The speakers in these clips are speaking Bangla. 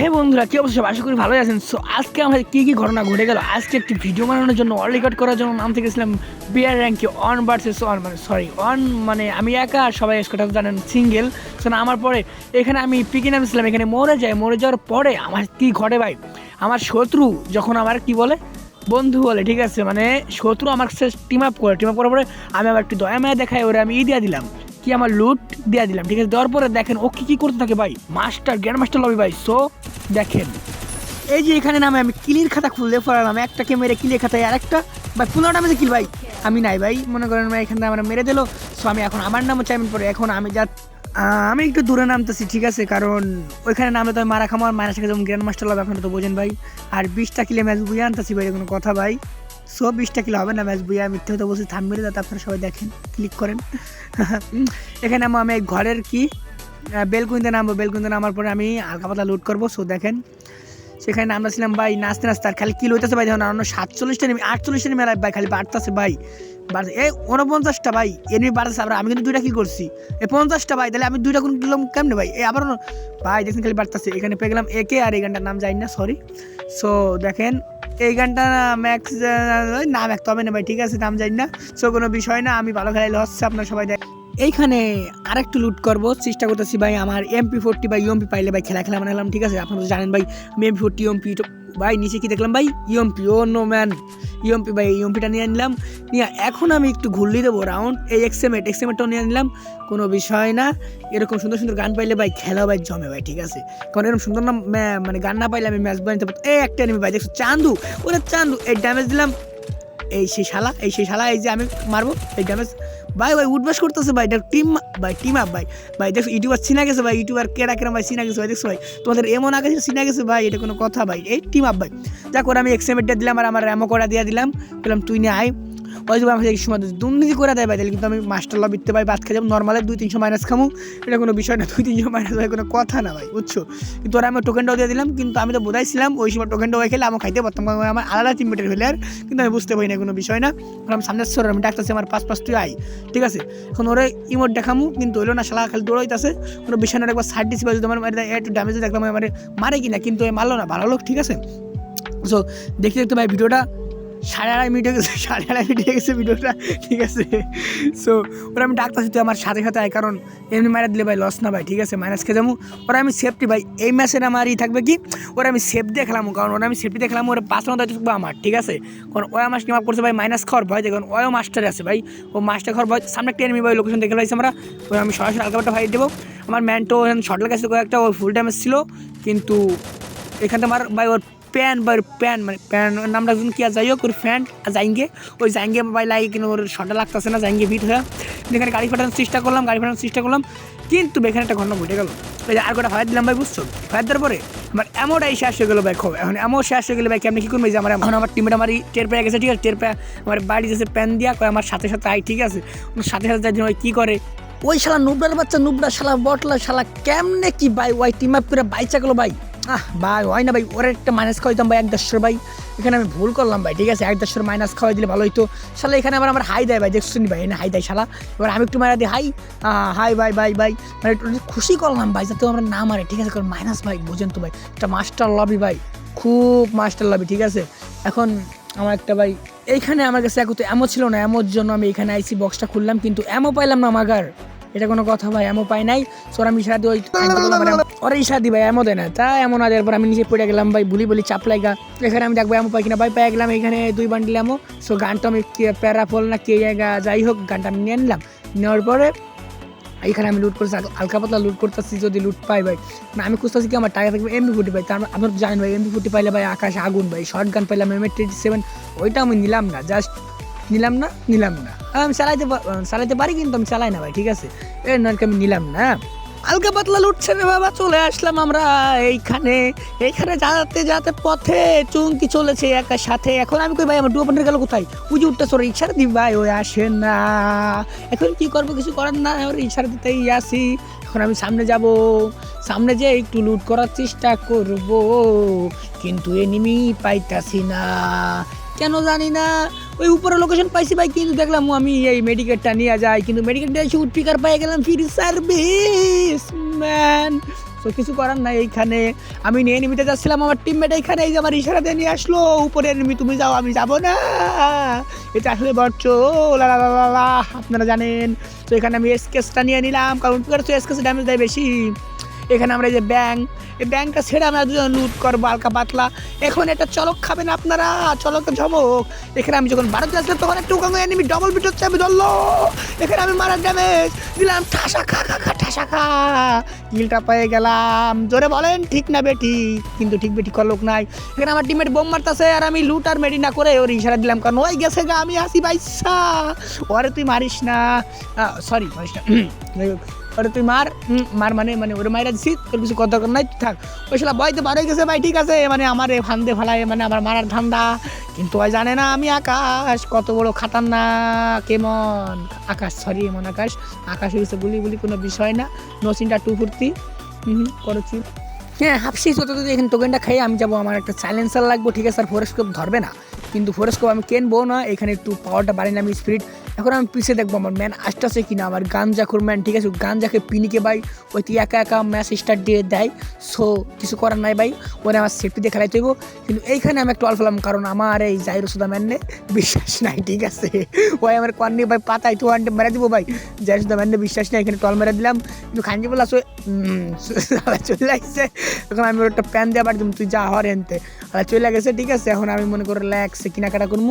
হে বন্ধুরা, কি অবস্থা? আশা করি ভালোই আছেন। সো আজকে আমাদের কী কী ঘটনা ঘটে গেল? আজকে একটি ভিডিও বানানোর জন্য অল রেকর্ড করার জন্য নাম থেকেছিলাম বিয়ার র্যাঙ্কে অন ভার্সেস অন মানে সরি অন মানে আমি একা আর সবাই স্কোটা জানেন সিঙ্গেল সো না, আমার পরে এখানে আমি পিকে নামছিলাম, এখানে মরে যায়, মরে যাওয়ার পরে আমার কি ঘটে ভাই? আমার শত্রু যখন আমার কি বলে? বন্ধু বলে, ঠিক আছে? মানে শত্রু আমার টিম আপ করে টিম আপ করার পরে আমি আবার একটু দয়া মায়া দেখাই ওরা আমি ই দিয়ে দিলাম। কি আমার লুট দিয়ে দিলাম, ঠিক আছে? দেওয়ার পরে দেখেন ও কি কি করতে থাকে ভাই। মাস্টার গ্র্যান্ড মাস্টার লবি ভাই। সো দেখেন, এই যে এখানে নামে আমি কিলির খাতা খুললে পড়ালাম একটাকে মেরে কিলির খাতায় আরেকটা, ভাই পুনর নামে কিল, ভাই? আমি নাই, ভাই। মনে করেন ভাই, এখানে আমার মেরে দিল। সো আমি এখন আমার নামও চাইবেন পরে, এখন আমি যা আমি একটু দূরে নামতেছি, ঠিক আছে? কারণ ওইখানে নামে তো আমি মারা খামার আর মারা শেখে যেমন গ্র্যান্ড মাস্টার লব এখন তো বোঝেন ভাই। আর বিশটা কিলে ম্যাচ বুঝে আনতেছি ভাই কোনো কথা ভাই। সো বিশটা কিলো হবে না ম্যাচ বুঝে মিথ্যে হতে বসে থাম দাদা যাতে আপনারা সবাই দেখেন ক্লিক করেন। এখানে আমি আমি ঘরের কি? বেলকুন্দে নামবো বেলকুইতে নামার পরে আমি হালকা পাতলা লুট করব সো দেখেন। সেখানে আমরা ছিলাম ভাই, নাচতে নাচতে আর খালি কিলো হইতেছে ভাই, দেখুন অন্য সাতচল্লিশটা নেমে, আটচল্লিশটা নেমে ভাই, খালি বাড়তেছে ভাই। বাড়ছে। এই উনপঞ্চাশটা ভাই এমনি বাড়তেছে আবার। আমি কিন্তু দুইটা কি করছি? এই পঞ্চাশটা ভাই, তাহলে আমি দুইটা কোন কিলো কেমনে ভাই? এই আবার ভাই দেখছেন খালি বাড়তেছে। এখানে পেয়ে গেলাম একে আর এই গানটার নাম যাই না সরি সো দেখেন, এই গানটা ম্যাক্স নাম এক হবে না ভাই, ঠিক আছে, নাম জানি না। সো কোনো বিষয় না, আমি ভালো খেলাইলে হচ্ছে আপনার সবাই দেখ এইখানে আরেকটু লুট করব, চেষ্টা করতেছি ভাই, আমার এমপি ফোরটি বা ইউএমপি পাইলে ভাই খেলা খেলা বানালাম, ঠিক আছে? আপনারা জানেন ভাই এমপি ফোরটি ইউএমপি ভাই, নিচে কি দেখলাম ভাই? ইউএমপি ও নো ম্যান ইউএমপি ভাই ইউএমপিটা নিয়ে নিলাম। নিয়ে, এখন আমি একটু ঘুরলি দেবো রাউন্ড এই এক্সএমেট এক্সএমেটটাও নিয়ে নিলাম। কোনো বিষয় না। এরকম সুন্দর সুন্দর গান পাইলে ভাই খেলা ভাই জমে ভাই, ঠিক আছে? কারণ এরকম সুন্দর না মানে গান না পাইলে আমি ম্যাচ বানাতে পারতাম এই একটা এনিমি ভাই, দেখছ? চান্দু। ওরে চান্দু, এই ড্যামেজ দিলাম। এই সেই শালা, এই সেই শালা, এই যে আমি মারবো, এই ড্যামেজ ভাই ভাই, উঠবাস করতেছে ভাই দেখ টিম ভাই টিম আপ ভাই। ভাই, দেখ, ইউটিউবার চিনা গেছে ভাই, ইউটিউবার কেরা কেরা ভাই, চিনা গেছে ভাই, দেখছ ভাই? তোমাদের এমন আগে চিনা গেছে ভাই, এটা কোনো কথা ভাই। এই টিম আপ ভাই। যা করে আমি এক্সএমেটটা দিলাম আর আমার র্যামো করা দিয়ে দিলাম। বললাম, তুই নিয়ে আয়। ওই যে আমাকে সময় দুর্নীতি করে দেয় ভাই, তাহলে কিন্তু আমি মাস্টার লবিতে ভাই ভাত খাই যাব। নর্মালে দুই তিনশো মাইনাস খামু। এটা কোনো বিষয় না, দুই তিনশো মাইনাস ভাই কোনো কথা না ভাই, বুঝছ? কিন্তু ওরা আমি টোকেনটাও দিয়ে দিলাম, কিন্তু আমি তো বোধাইছিলাম ওই সময় টোকেনটা ওই খেলে আমি খাইতে পারতাম আমার আলাদা টিমমেটের হলে আর, কিন্তু আমি বুঝতে পারি না, কোনো বিষয় না। আমি সামনে সর আমি ডাকতেছি, আমার পাঁচ পাঁচ, তুই আই ঠিক আছে? এখন ওরে ইমোট দেখামু, কিন্তু হইল না, শালা খালি দৌড়াইতেছে। কোনো বিষয় না একবার সাইড দিছি ভাই যদি আমার একটু ড্যামেজ দেখলাম মানে মারে কিনা, কিন্তু মারলো না, ভালো লোক, ঠিক আছে? সো দেখতে দেখতে ভাই ভিডিওটা সাড়ে আড়াই মিনিট গেছে, সাড়ে আড়াই মিনিট গেছে ভিডিওটা, ঠিক আছে? সো ওরা আমি ডাকতেছি তুই আমার সাথে সাথে আয়, কারণ এমনি মারা দিলে ভাই লস না ভাই, ঠিক আছে? মাইনাস খেয়ে যাব। ওরা আমি সেফটি ভাই, এই ম্যাচের আমার ই থাকবে কি? ওরা আমি সেফ দেখলাম কারণ ওরা আমি সেফটি দেখলাম ওরা পাঁচ দায়িত্ব থাকবে আমার, ঠিক আছে? কারণ ওরা মাস নিমাপ করছে ভাই মাইনাস খাওয়ার ভয়, দেখুন ওয়ও মাস্টার আছে ভাই। ও মাস্টার খাওয়ার ভয়, সামনে একটা এনিমি ভাই লোকেশন দেখে পাইছি আমরা। ওরা আমি সরাসরি আলকাবারটা ফাইট দেবো। আমার ম্যানটো শর্ট লাগাইছিল কয়েকটা, ওর ফুল ড্যামেজ ছিল। কিন্তু এখান আমার, ভাই ওর প্যান বা প্যান মানে প্যান নামটা যখন কি আর যাই হোক, ওর ফ্যান যাইঙ্গে ওই যাইঙ্গে ভাই লাগে কিন্তু ওর শর্টে লাগতেছে না যাইঙ্গে ভিট হয়ে। এখানে গাড়ি ফাটানোর চেষ্টা করলাম, গাড়ি ফাটানোর চেষ্টা করলাম, কিন্তু এখানে একটা ঘটনা ঘটে গেল। আর কটা ফায়ার দিলাম ভাই, বুঝছ? ফায়ার দেওয়ার পরে আমার এমনটাই শেষ হয়ে গেলো ভাই, খুব। এখন এমন শেষ হয়ে গেলে ভাই কেমনি কি করবে? যে আমার এখন আমার টিমের আমার টের পেয়ে গেছে, ঠিক আছে? টের পেয়ে আমার বাড়ি যেছে প্যান দিয়া, কয় আমার সাথে সাথে আই ঠিক আছে? সাথে সাথে জন্য ওই কী করে? ওই শালা নুবরার বাচ্চা নুবরা শালা বটলা শালা, কেমনে কি ভাই, ওই টিম আপ করে বাইচা গেলো ভাই? আহ, ভাই, হয় না ভাই, ওরা একটা মাইনাস খাওয়াইতাম ভাই, এক দেড়শো ভাই। এখানে আমি ভুল করলাম ভাই, ঠিক আছে? এক দেড়শোর মাইনাস খাওয়াই দিলে ভালো হইতো। শালা, এখানে আবার আমার হাই দেয় ভাই, দেখছ ভাই এনে হাই দেয় শালা। এবার আমি একটু মারা দিই হাই হাই ভাই ভাই ভাই মানে একটু খুশি করলাম ভাই, যাতে আমরা না মারে, ঠিক আছে? কারণ মাইনাস ভাই, বুঝেন তো ভাই, একটা মাস্টার লবি ভাই, খুব মাস্টার লবি ঠিক আছে? এখন আমার একটা ভাই, এইখানে আমার কাছে এখন তো এমও ছিল না এমোর জন্য আমি এখানে আইসি বক্সটা খুললাম, কিন্তু এমও পাইলাম না আমাগার এটা কোনো কথা ভাই এমও পাই নাই। সোরা আমি ইশারা ওই ওরা ইশারা দি ভাই এমও দেয় না। তা এমন না দেওয়ার পর আমি নিচে পড়ে গেলাম ভাই, বুলি বলি চাপ লাগা। এখানে আমি দেখব এমও পাই কিনা। ভাই, পেয়ে গেলাম এখানে দুই বান্ডিল এমও সো গানটা আমি প্যারা ফল না কে, জায়গা, যাই হোক, গানটা আমি নিয়ে নিলাম। নেওয়ার পরে এখানে আমি লুট করছি হালকা পাতলা লুট করতেছি যদি লুট পাই ভাই। না আমি খুঁজতেছি কি, আমার টাকা থাকবে এমবি ফুটি ভাই তার তো জানেন ভাই এমবি ফুটি পাইলে ভাই আকাশ আগুন ভাই। শর্ট গান পাইলাম এম টোয়েন্টি সেভেন ওইটা আমি নিলাম না জাস্ট নিলাম না নিলাম না। আমি চালাইতে চালাইতে পারি কিন্তু আমি চালাই না ভাই, ঠিক আছে? এ নয় আমি নিলাম না? হালকা পাতলা লুটছে রে বাবা, চলে আসলাম আমরা এইখানে। এইখানে যাতে যাতে পথে চুমকি চলেছে একার সাথে। এখন আমি কই ভাই, আমার ডুয়াপনের গেল কোথায়? উজি উঠতে সরে ইচ্ছা দিই ভাই ওই আসে না। এখন কি করব, কিছু করার না ওর ইচ্ছার দিতেই আসি। এখন আমি সামনে যাব, সামনে যে একটু লুট করার চেষ্টা করব। কিন্তু এনিমি পাইতাছি না। কেন জানি না। ওই উপরে লোকেশন পাইছি ভাই, কিন্তু দেখলাম আমি এই মেডিকেটটা নিয়ে যাই, কিন্তু মেডিকেটটা এসে পিকার পাই গেলাম ফ্রি সার্ভিস ম্যান তো কিছু করার নাই এইখানে। আমি নিয়ে নিমিতে যাচ্ছিলাম, আমার টিমমেট এইখানে, এই যে আমার ইশারা দিয়ে নিয়ে আসলো, উপরে নিমি, তুমি যাও, আমি যাব না। এটা আসলে বরচ লা আপনারা জানেন। তো এখানে আমি এসকেসটা নিয়ে নিলাম, কারণ এসকেস ড্যামেজ দেয় বেশি। এখানে আমরা এই যে ব্যাং এই ব্যাংকটা ছেড়ে আমরা দুজন লুট করব হালকা পাতলা। এখন এটা চলক খাবেন আপনারা চলকের ঝমক। এখানে আমি যখন ভারতে আসলাম, তখন একটু উকাঙ্গ এনিমি ডবল বিট হচ্ছে, আমি ধরলো। এখানে আমি মারার ড্যামেজ দিলাম, ঠাসা খা খা খা, ঠাসা খা। কিলটা পেয়ে গেলাম। জোরে বলেন, ঠিক না বেটি? কিন্তু ঠিক বেটি লোক নাই। এখানে আমার টিমের বোম মারতাছে, আর আমি লুট আর মেডি না করে ওর ইশারা দিলাম, কারণ ওই গেছে গা, আমি আসি, বাইসা। ওরে তুই মারিস না। সরি মারিস না। ওরে তুই মার মার মানে মানে ওরে মাইরা দিছি, তোর কিছু কথা নাই থাক। ওই শালা তো বার হয়ে গেছে, ভাই, ঠিক আছে মানে আমার এ ফান্দে ফালায় মানে আমার মারার ধান্দা। কিন্তু ওই জানে না আমি আকাশ, কত বড় খাতারনা কেমন আকাশ সরি এমন আকাশ। আকাশ হয়ে গেছে গুলি গুলি কোনো বিষয় না নসিনটা টু ফুর্তি হুম করেছি হ্যাঁ হাফসি তো যদি এখানে টোকেনটা খাই আমি যাব, আমার একটা সাইলেন্সার লাগবো, ঠিক আছে, আর ফোরেস্কোপ ধরবে না। কিন্তু ফোরেস্কোপ আমি কিনবো না, এখানে একটু পাওয়ারটা বাড়ি না আমি স্পিড এখন আমি পিছিয়ে দেখব আমার ম্যান আসতেছে কিনা, আমার গাঞ্জা খুর ম্যান ঠিক আছে? গাঞ্জাকে পিনিকে ভাই, ওই তুই একা একা ম্যাচ স্টার্ট দিয়ে দেয়। সো কিছু করার নাই ভাই ওরা আমার সেফটি দিয়ে খেলাইতে হইব। কিন্তু এইখানে আমি একটু অল ফেলাম, কারণ আমার এই জাইরো সুদা ম্যানে বিশ্বাস নাই, ঠিক আছে? ওই আমার কর্নি ভাই পাতায় টু হান্ড্রেড মেরে দিব ভাই। জাইরো সুদা ম্যানে বিশ্বাস নাই, এখানে টল মেরে দিলাম। কিন্তু খানজি বললা সো চলে আসছে এখন আমি ওর একটা প্যান দিয়ে পারতাম তুই যা হর এনতে। আর চলে গেছে, ঠিক আছে? এখন আমি মনে করে ল্যাক্সে কেনাকাটা করব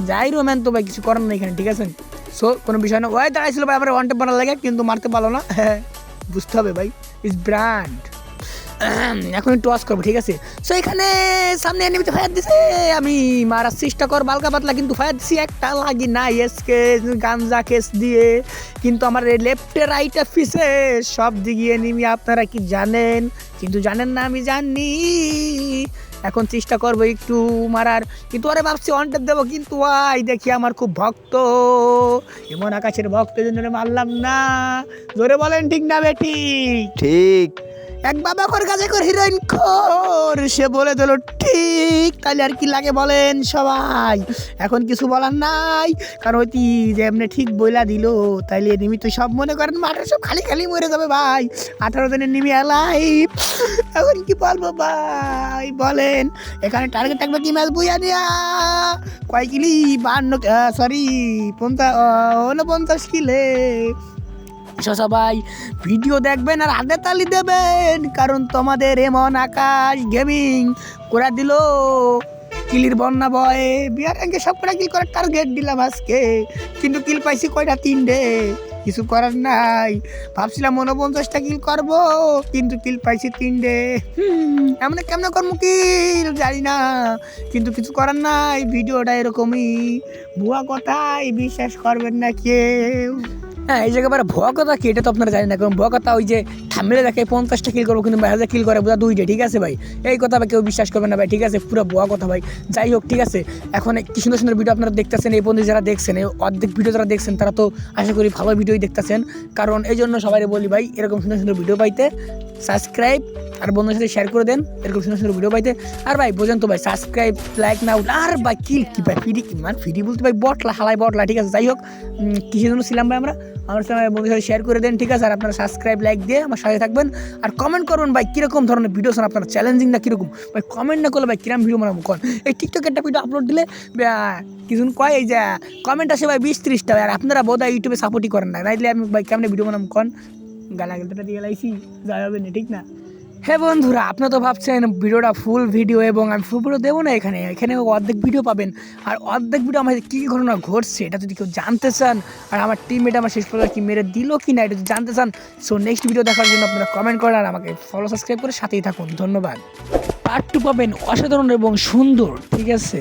যাই রোম্যান তো ভাই কিছু করার নেই এখানে, ঠিক আছে? সো কোনো বিষয় না। ওই দাঁড়াইছিল ভাই, আমার ওয়ান বানার লাগে, কিন্তু মারতে পারল না। হ্যাঁ বুঝতে হবে ভাই। ইজ ব্র্যান্ড এখন ওয়াশ করব, ঠিক আছে? সো এখানে সামনে এনিমিতে ফায়ার দিছে। আমি মারার চেষ্টা কর বালকা পাতলা, কিন্তু ফায়ার দিছি একটা, লাগি না। এস এসকে গাঞ্জা কেস দিয়ে। কিন্তু আমার লেফটে রাইটে ফিসে সব দিকে এনিমি আপনারা কি জানেন? কিন্তু জানেন না, আমি জানি। এখন চেষ্টা করব একটু মারার। কিন্তু আরে ভাবছি অনটেপ দেবো, কিন্তু আই দেখি আমার খুব ভক্ত। এমন আকাশের ভক্ত জন্য মারলাম না। জোরে বলেন ঠিক না বেটি? ঠিক। এক বাবা কর কাছে কর, হিরোইন খোর সে বলে দিল, ঠিক তাহলে আর কি লাগে বলেন সবাই? এখন কিছু বলার নাই, কারণ ওই যে এমনি ঠিক বইলা দিল, তাইলে নিমি তো সব মনে করেন, মাঠে সব খালি খালি মরে যাবে ভাই। আঠারো দিনের নিমি এলাই। এখন কি বলব ভাই, বলেন, এখানে টার্গেট থাকবে কি ম্যাচ বুঝা দিয়া কয় কিলি? বান্ন সরি পঞ্চাশ উনপঞ্চাশ কিলে। সবাই, ভিডিও দেখবেন আর হাতে তালি দেবেন, কারণ তোমাদের এমন আকাশ গেমিং করে দিল। কিলির বন্যা বয়ে, বিয়ার র্যাঙ্কে সব কটা কিল করার টার্গেট দিলাম আজকে, কিন্তু কিল পাইছি কয়টা? তিনটে। কিছু করার নাই। ভাবছিলাম উনপঞ্চাশটা কিল করব, কিন্তু কিল পাইছি তিনটে। এমন কেমন করব কিল জানি না, কিন্তু কিছু করার নাই। ভিডিওটা এরকমই। ভুয়া কথাই বিশ্বাস করবেন না কেউ। হ্যাঁ এই জায়গায় ভুয়া কথা কি? এটা তো আপনারা জানেন না, কারণ ভুয়া কথা ওই যে থামলে দেখে পঞ্চাশটা কিল করব, কিন্তু হাজার কিল করে বোঝা দুইটা, ঠিক আছে ভাই? এই কথা ভাই কেউ বিশ্বাস করবে না ভাই, ঠিক আছে? পুরো ভুয়া কথা ভাই। যাই হোক, ঠিক আছে? এখন কি সুন্দর সুন্দর ভিডিও আপনারা দেখতেছেন, এই পর্যন্ত যারা দেখছেন, এই অর্ধেক ভিডিও যারা দেখছেন, তারা তো আশা করি ভালো ভিডিওই দেখতেছেন। কারণ এই জন্য সবাই বলি ভাই, এরকম সুন্দর সুন্দর ভিডিও পাইতে সাবস্ক্রাইব আর বন্ধুদের সাথে শেয়ার করে দেন, এরকম সুন্দর সুন্দর ভিডিও পাইতে। আর ভাই, বোঝেন তো ভাই সাবস্ক্রাইব লাইক না আর ভাই কি কি ভাই ফিরি কি মানে ফিরি বলতে ভাই, বটলা হালাই বটলা, ঠিক আছে? যাই হোক কিসের জন্য ছিলাম ভাই আমরা? আমার সাথে বন্ধুর সাথে শেয়ার করে দেন, ঠিক আছে? আর আপনারা সাবস্ক্রাইব লাইক দিয়ে আমার সাথে থাকবেন। আর কমেন্ট করবেন ভাই, কীরকম ধরনের ভিডিও শোন আপনারা চ্যালেঞ্জিং না কীরকম? ভাই কমেন্ট না করলে ভাই, কিরম ভিডিও বানাবো? কন? এই টিকটকে একটা ভিডিও আপলোড দিলে কিছু কয়, এই যে কমেন্ট আসে ভাই বিশ ত্রিশটা আর আপনারা বোধ ইউটিউবে সাপোর্টই করেন না। নাইলে আমি ভাই কেমনে ভিডিও বানাবো, কন? গালা গেলটা দিয়ে লাইছি, যাই হবে না, ঠিক না? হ্যাঁ বন্ধুরা আপনি তো ভাবছেন ভিডিওটা ফুল ভিডিও এবং আমি ফুল ভিডিও দেবো না এখানে। এখানে অর্ধেক ভিডিও পাবেন। আর অর্ধেক ভিডিও আমার কী কী ঘটনা ঘটছে, এটা যদি কেউ জানতে চান, আর আমার টিমমেট আমার শেষ পর্যন্ত কি মেরে দিল কি না এটা যদি জানতে চান সো নেক্সট ভিডিও দেখার জন্য আপনারা কমেন্ট করেন আর আমাকে ফলো সাবস্ক্রাইব করে সাথেই থাকুন। ধন্যবাদ। পার্ট টু পাবেন অসাধারণ এবং সুন্দর, ঠিক আছে?